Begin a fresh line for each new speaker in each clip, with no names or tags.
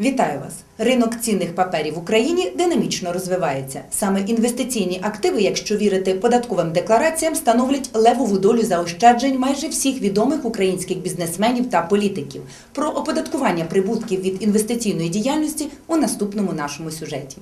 Вітаю вас! Ринок цінних паперів в Україні динамічно розвивається. Саме інвестиційні активи, якщо вірити податковим деклараціям, становлять левову долю заощаджень майже всіх відомих українських бізнесменів та політиків. Про оподаткування прибутків від інвестиційної діяльності у наступному нашому сюжеті.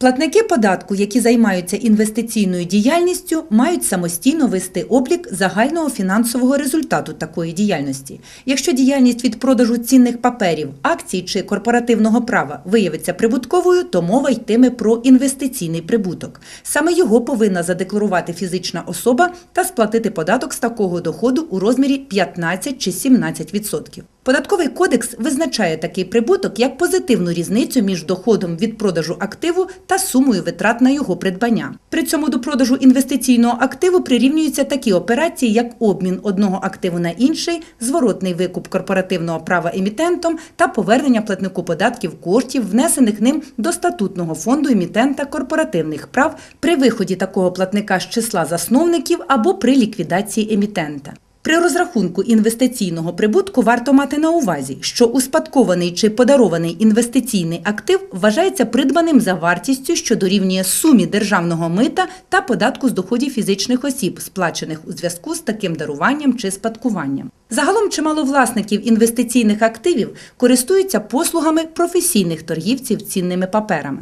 Платники податку, які займаються інвестиційною діяльністю, мають самостійно вести облік загального фінансового результату такої діяльності. Якщо діяльність від продажу цінних паперів, акцій чи корпоративного права виявиться прибутковою, то мова йтиме про інвестиційний прибуток. Саме його повинна задекларувати фізична особа та сплатити податок з такого доходу у розмірі 15 чи 17%. Податковий кодекс визначає такий прибуток як позитивну різницю між доходом від продажу активу та сумою витрат на його придбання. При цьому до продажу інвестиційного активу прирівнюються такі операції, як обмін одного активу на інший, зворотний викуп корпоративного права емітентом та повернення платнику податків коштів, внесених ним до статутного фонду емітента корпоративних прав при виході такого платника з числа засновників або при ліквідації емітента. При розрахунку інвестиційного прибутку варто мати на увазі, що успадкований чи подарований інвестиційний актив вважається придбаним за вартістю, що дорівнює сумі державного мита та податку з доходів фізичних осіб, сплачених у зв'язку з таким даруванням чи спадкуванням. Загалом чимало власників інвестиційних активів користуються послугами професійних торгівців цінними паперами.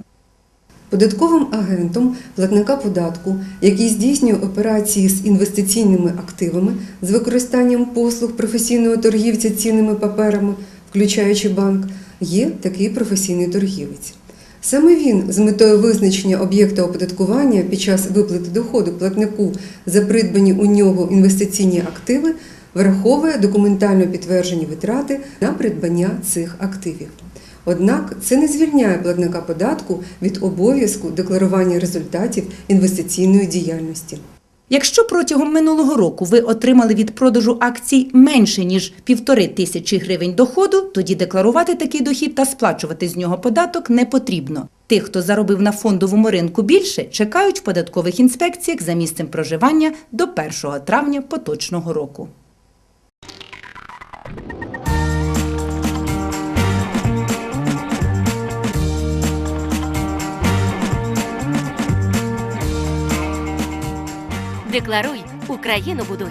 Податковим агентом платника податку, який здійснює операції з інвестиційними активами з використанням послуг професійного торгівця цінними паперами, включаючи банк, є такий професійний торгівець. Саме він з метою визначення об'єкта оподаткування під час виплати доходу платнику за придбані у нього інвестиційні активи враховує документально підтверджені витрати на придбання цих активів. Однак це не звільняє платника податку від обов'язку декларування результатів інвестиційної діяльності.
Якщо протягом минулого року ви отримали від продажу акцій менше ніж півтори тисячі гривень доходу, тоді декларувати такий дохід та сплачувати з нього податок не потрібно. Тих, хто заробив на фондовому ринку більше, чекають в податкових інспекціях за місцем проживання до 1 травня поточного року.
Декларуй, Україну будуй.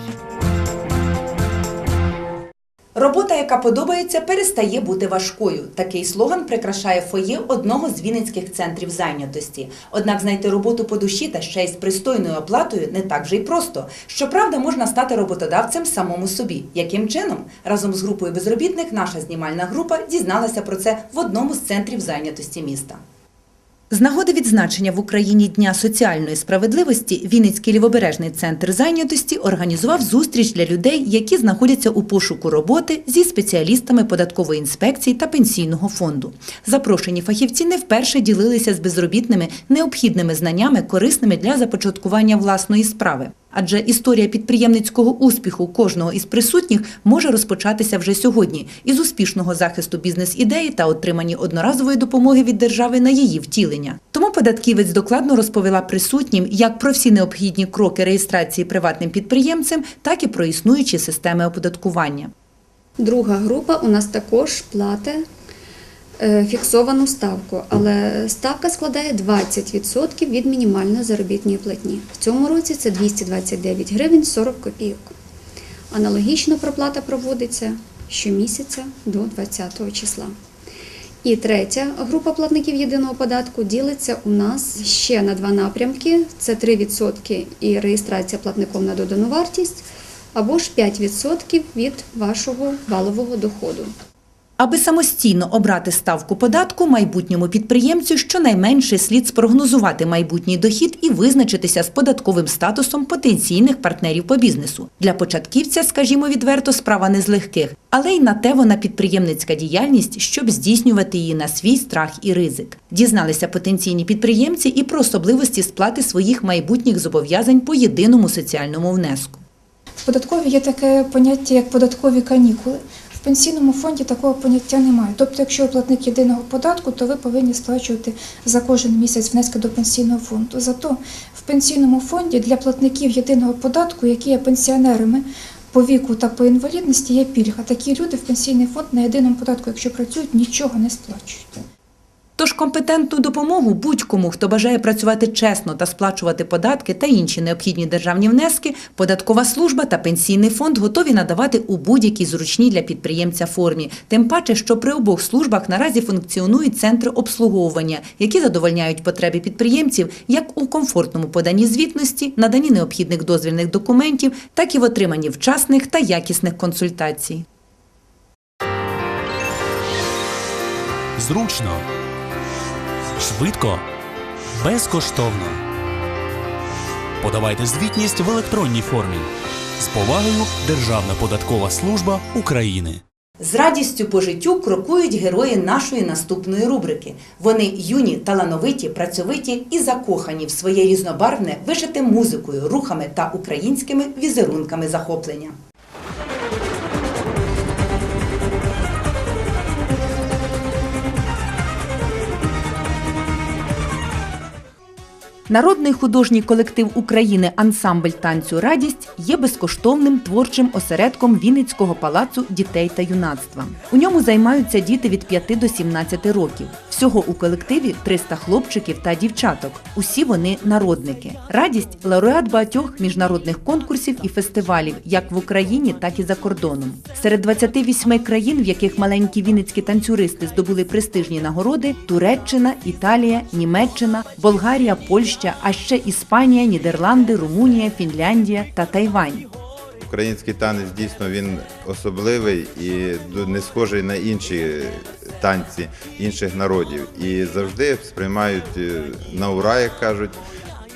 Робота, яка подобається, перестає бути важкою. Такий слоган прикрашає фоє одного з вінницьких центрів зайнятості. Однак знайти роботу по душі та ще й з пристойною оплатою не так вже й просто. Щоправда, можна стати роботодавцем самому собі. Яким чином? Разом з групою безробітних наша знімальна група дізналася про це в одному з центрів зайнятості міста. З нагоди відзначення в Україні Дня соціальної справедливості Вінницький лівобережний центр зайнятості організував зустріч для людей, які знаходяться у пошуку роботи зі спеціалістами податкової інспекції та пенсійного фонду. Запрошені фахівці не вперше ділилися з безробітними необхідними знаннями, корисними для започаткування власної справи. Адже історія підприємницького успіху кожного із присутніх може розпочатися вже сьогодні із успішного захисту бізнес-ідеї та отримання одноразової допомоги від держави на її втілення. Тому податківець докладно розповіла присутнім як про всі необхідні кроки реєстрації приватним підприємцем, так і про існуючі системи оподаткування.
Друга група у нас також платить е, фіксовану ставку, але ставка складає 20% від мінімальної заробітної платні. В цьому році це 229 гривень 40 копійок. Аналогічна проплата проводиться щомісяця до 20 числа. І третя група платників єдиного податку ділиться у нас ще на два напрямки: це 3% і реєстрація платником на додану вартість, або ж 5% від вашого валового доходу.
Аби самостійно обрати ставку податку, майбутньому підприємцю щонайменше слід спрогнозувати майбутній дохід і визначитися з податковим статусом потенційних партнерів по бізнесу. Для початківця, скажімо відверто, справа не з легких, але й на те вона підприємницька діяльність, щоб здійснювати її на свій страх і ризик. Дізналися потенційні підприємці і про особливості сплати своїх майбутніх зобов'язань по єдиному соціальному внеску.
В податковій є таке поняття, як податкові канікули. Пенсійному фонді такого поняття немає. Тобто, якщо ви платник єдиного податку, то ви повинні сплачувати за кожен місяць внески до пенсійного фонду. Зато в пенсійному фонді для платників єдиного податку, які є пенсіонерами по віку та по інвалідності, є пільга. Такі люди в пенсійний фонд на єдиному податку, якщо працюють, нічого не сплачують.
Тож компетентну допомогу будь-кому, хто бажає працювати чесно та сплачувати податки та інші необхідні державні внески, податкова служба та пенсійний фонд готові надавати у будь-якій зручній для підприємця формі. Тим паче, що при обох службах наразі функціонують центри обслуговування, які задовольняють потреби підприємців як у комфортному поданні звітності, наданні необхідних дозвільних документів, так і в отриманні вчасних та якісних консультацій.
Зручно, швидко, безкоштовно. Подавайте звітність в електронній формі. З повагою Державна податкова служба України.
З радістю по життю крокують герої нашої наступної рубрики. Вони юні, талановиті, працьовиті і закохані в своє різнобарвне, вишите музикою, рухами та українськими візерунками захоплення. Народний художній колектив України Ансамбль танцю Радість є безкоштовним творчим осередком Вінницького палацу дітей та юнацтва. У ньому займаються діти від 5 до 17 років. Всього у колективі 300 хлопчиків та дівчаток. Усі вони народники. Радість лауреат багатьох міжнародних конкурсів і фестивалів, як в Україні, так і за кордоном. Серед 28 країн, в яких маленькі вінницькі танцюристи здобули престижні нагороди: Туреччина, Італія, Німеччина, Болгарія, Польща, а ще Іспанія, Нідерланди, Румунія, Фінляндія та Тайвань.
Український танець дійсно він особливий і не схожий на інші танці інших народів. І завжди сприймають е, на ура, як кажуть.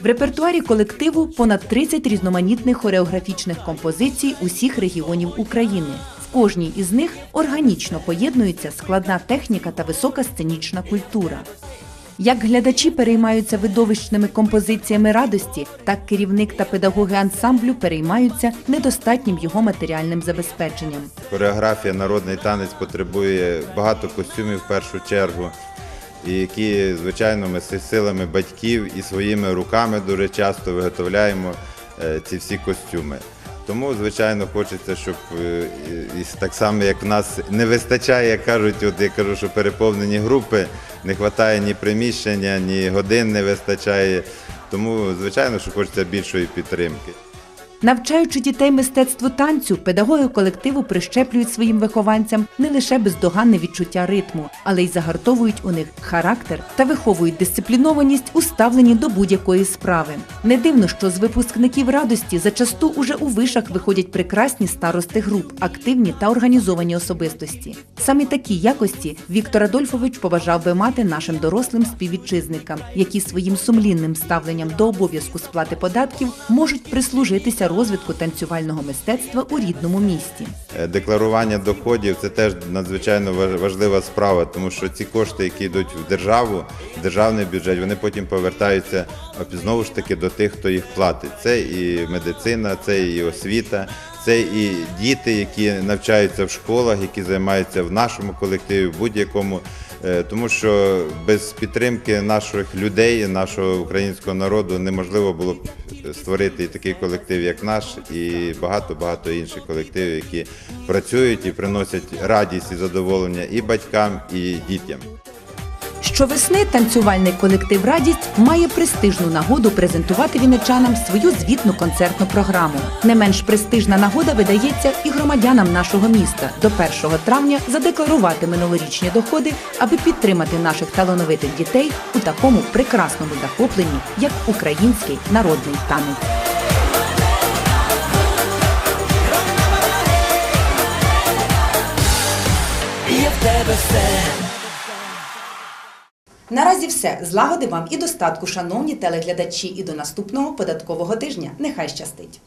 В репертуарі колективу понад 30 різноманітних хореографічних композицій усіх регіонів України. В кожній із них органічно поєднується складна техніка та висока сценічна культура. Як глядачі переймаються видовищними композиціями радості, так керівник та педагоги ансамблю переймаються недостатнім його матеріальним забезпеченням.
Хореографія, народний танець потребує багато костюмів в першу чергу, які, звичайно, ми силами батьків і своїми руками дуже часто виготовляємо е, ці всі костюми. Тому, звичайно, хочеться, щоб е, так само, як в нас не вистачає, як кажуть, от я кажу, що переповнені групи, не вистачає ні приміщення, ні годин не вистачає. Тому, звичайно, що хочеться більшої підтримки.
Навчаючи дітей мистецтву танцю, педагоги колективу прищеплюють своїм вихованцям не лише бездоганне відчуття ритму, але й загартовують у них характер та виховують дисциплінованість у ставленні до будь-якої справи. Не дивно, що з випускників радості зачасту уже у вишах виходять прекрасні старости груп, активні та організовані особистості. Саме такі якості Віктор Адольфович побажав би мати нашим дорослим співвітчизникам, які своїм сумлінним ставленням до обов'язку сплати податків можуть прислужитися розвитку танцювального мистецтва у рідному місті.
Е, Декларування доходів це теж надзвичайно важ- важлива справа, тому що ці кошти, які йдуть в державу, в державний бюджет, вони потім повертаються знову ж таки до тих, хто їх платить. Це і медицина, це і освіта, це і діти, які навчаються в школах, які займаються в нашому колективі, в будь-якому. Е, Тому що без підтримки наших людей, нашого українського народу неможливо було б створити такий колектив, як наш, і багато-багато інших колективів, які працюють і приносять радість і задоволення і батькам, і дітям.
Щовесни танцювальний колектив Радість має престижну нагоду презентувати вінничанам свою звітну концертну програму. Не менш престижна нагода видається і громадянам нашого міста до 1 травня задекларувати минулорічні доходи, аби підтримати наших талановитих дітей у такому прекрасному захопленні, як український народний танець.
Тебе
Наразі все. Злагоди вам і достатку, шановні телеглядачі, і до наступного податкового тижня. Нехай щастить!